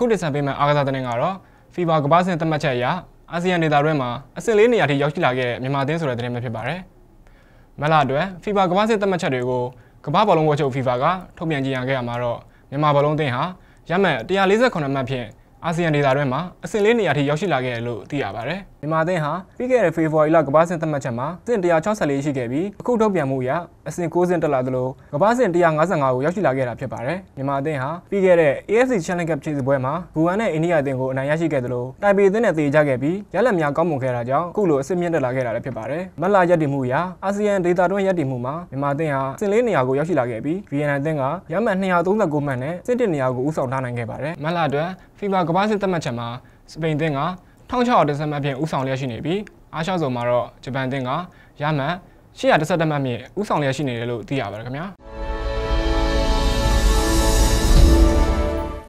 အခုတင်ဆက်ပေးမယ့်အားကစားသတင်းကတော့ FIFA ကမ္ဘာ့ဆင့်သတ်မှတ်ချက်အရအာဆီယံဒေသတွင်းမှာအဆင့်လေးနေရာထိရောက်ရှိလာခဲ့တဲ့မြန်မာအသင်းဆိုတဲ့သတင်းပဲဖြစ်ပါတယ်။မလာအတွက် FIFA ကမ္ဘာ့ဆင့်သတ်မှတ်ချက်တွေကိုကမ္ဘာဘောလုံးဝချုပ် FIFA ကထုတ်ပြန်ကြေညာခဲ့ရမှာတော့မြန်မာဘောလုံးအသင်းဟာရမှတ်148မှတ်ဖြင့် အာဆီယံဒေသတွင်းမှာအဆင့်လေးနေရာထိရောက်ရှိလာခဲ့တယ်လို့သိရပါတယ်။မြန်မာအသင်းဟာပြီးခဲ့တဲ့ဖေဖော်ဝါရီလကမ္ဘာ့ဆင့်သတ်မှတ်ချက်မှာအဆင့်164ရှိခဲ့ပြီးအခုထုတ်ပြန်မှုအရအဆင့်9ဆင့်တက်လာသလိုကမ္ဘာ့ဆင့်155ကိုရောက်ရှိလာခဲ့တာဖြစ်ပါတယ်။မြန်မာအသင်းဟာပြီးခဲ့တဲ့ AFC Challenge Cup ခြေစစ်ပွဲမှာဘူဝမ်နဲ့အိန္ဒိယအသင်းကိုအနိုင်ရရှိခဲ့သလိုတိုင်ပေအသင်းနဲ့သေကြခဲ့ပြီးရလက်များကောင်းမွန်ခဲ့တာကြောင့်အခုလိုအဆင့်မြင့်တက်လာခဲ့တာလည်းဖြစ်ပါတယ်။မတ်လာရက်တည်မှုအရအာဆီယံဒေသတွင်းရက်တည်မှုမှာမြန်မာအသင်းဟာအဆင့်လေးနေရာကိုရောက်ရှိလာခဲ့ပြီး VNI အသင်းကရမှတ်239မှတ်နဲ့စစ်တစ်နေရာကိုဦးဆောင်ထားနိုင်ခဲ့ပါတယ်။မတ်လာအတွက် FIFA ကမ္ဘာ့စစ်သတ်မှတ်ချက်မှာစပိန်အသင်းက1610မှတ်ဖြင့်ဦးဆောင်လျက်ရှိနေပြီးအာရှဇုံမှာတော့ဂျပန်အသင်းကရမှတ်817မှတ်ဖြင့်ဦးဆောင်လျက်ရှိနေတယ်လို့သိရပါတယ်ခင်ဗျာ။